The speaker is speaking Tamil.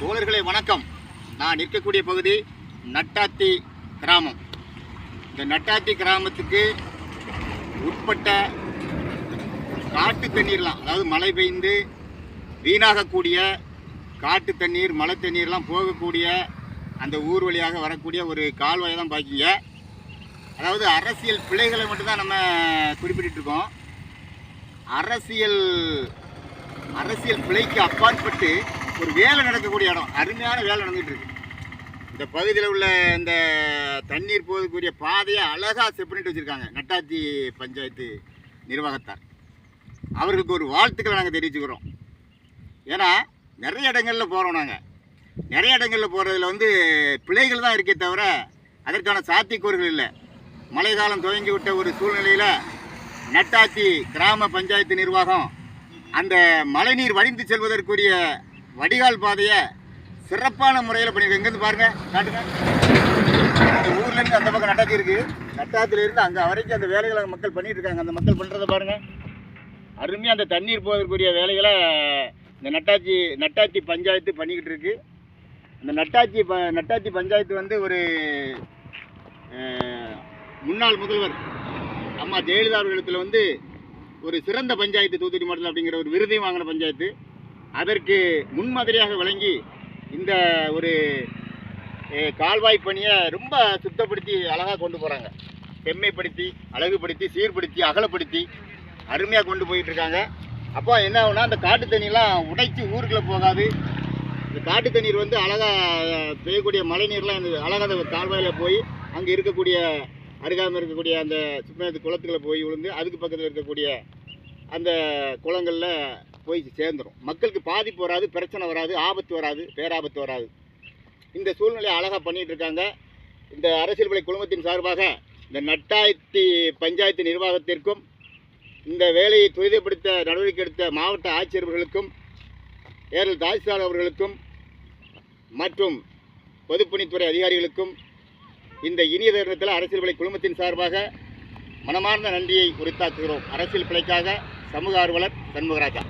தோழர்களே வணக்கம். நான் இருக்கக்கூடிய பகுதி நட்டாத்தி கிராமம். இந்த நட்டாத்தி கிராமத்துக்கு உட்பட்ட காட்டு தண்ணீர்லாம் அதாவது மழை பெய்ந்து வீணாகக்கூடிய காட்டு தண்ணீர் மழை தண்ணீர்லாம் போகக்கூடிய அந்த ஊர் வழியாக வரக்கூடிய ஒரு கால்வாயை தான் பாக்கிங்க. அதாவது அரசியல் பிழைகளை மட்டும்தான் நம்ம குறிப்பிட்டுருக்கோம் அரசியல் அரசியல் பிழைக்கு அப்பாற்பட்டு ஒரு வேலை நடக்கக்கூடிய இடம் அருமையான வேலை நடந்துகிட்டு இருக்கு. இந்த பகுதியில் உள்ள இந்த தண்ணீர் போவதுக்குரிய பாதையை அழகாக செப்பனிட்டு வச்சுருக்காங்க நட்டாத்தி பஞ்சாயத்து நிர்வாகத்தார். அவர்களுக்கு ஒரு வாழ்த்துக்களை நாங்கள் தெரிவிச்சுக்கிறோம். ஏன்னா நிறைய இடங்களில் போகிறோம் நாங்கள் நிறைய இடங்களில் போகிறதுல வந்து பிழைகள் தான் இருக்கே தவிர அதற்கான சாத்தியக்கூறுகள் இல்லை. மழை காலம் துவங்கி விட்ட ஒரு சூழ்நிலையில் நட்டாத்தி கிராம பஞ்சாயத்து நிர்வாகம் அந்த மழைநீர் வடிந்து செல்வதற்குரிய வடிகால் பாதையை சிறப்பான முறையில் பண்ணியிருக்கு எங்கேருந்து பாருங்கள் காட்டுங்க. இந்த ஊர்லேருந்து அந்த பக்கம் நட்டாத்தி இருக்குது நட்டாத்துல இருந்து அங்கே வரைக்கும் அந்த வேலைகளை மக்கள் பண்ணிட்டு இருக்காங்க. அந்த மக்கள் பண்ணுறத பாருங்கள் அருமையாக அந்த தண்ணீர் போவதற்குரிய வேலைகளை இந்த நட்டாச்சி நட்டாச்சி பஞ்சாயத்து பண்ணிக்கிட்டு இருக்கு. இந்த நட்டாச்சி ப நட்டாச்சி பஞ்சாயத்து வந்து ஒரு முன்னாள் முதல்வர் அம்மா ஜெயலலிதா அவர்களிடத்தில் வந்து ஒரு சிறந்த பஞ்சாயத்து தூத்துக்குடி மாவட்டத்தில் அப்படிங்கிற ஒரு விருதையும் வாங்கின பஞ்சாயத்து. அதற்கு முன்மாதிரியாக விளங்கி இந்த ஒரு கால்வாய் பணியை ரொம்ப சுத்தப்படுத்தி அழகாக கொண்டு போகிறாங்க செம்மைப்படுத்தி அழகுபடுத்தி சீர்படுத்தி அகலப்படுத்தி அருமையாக கொண்டு போயிட்டுருக்காங்க அப்போ என்ன ஆகுனா அந்த காட்டு தண்ணியெலாம் உடைச்சி ஊருக்குள்ளே போகாது. இந்த காட்டு தண்ணீர் வந்து அழகாக பெய்யக்கூடிய மழை நீர்லாம் இந்த அழகாக அந்த கால்வாயில் போய் அங்கே இருக்கக்கூடிய அருகாமல் இருக்கக்கூடிய அந்த சுத்தத்து குளத்துக்களை போய் விழுந்து அதுக்கு பக்கத்தில் இருக்கக்கூடிய அந்த குளங்களில் போய் சேர்ந்துடும் மக்களுக்கு பாதிப்பு வராது பிரச்சனை வராது ஆபத்து வராது பேராபத்து வராது. இந்த சூழ்நிலையை அழகாக பண்ணிகிட்டு இருக்காங்க. இந்த அரசியல் படை குழுமத்தின் சார்பாக இந்த நட்டாயத்தி பஞ்சாயத்து நிர்வாகத்திற்கும் இந்த வேலையை துரிதப்படுத்த நடவடிக்கை எடுத்த மாவட்ட ஆட்சியர்களுக்கும் ஏரல் தாசில்தார் அவர்களுக்கும் மற்றும் பொதுப்பணித்துறை அதிகாரிகளுக்கும் இந்த இனிய தருணத்தில் அரசியல் பிழை குழுமத்தின் சார்பாக மனமார்ந்த நன்றியை உரித்தாக்குகிறோம். அரசியல் பிழைக்காக சமூக ஆர்வலர் சண்முகராஜா.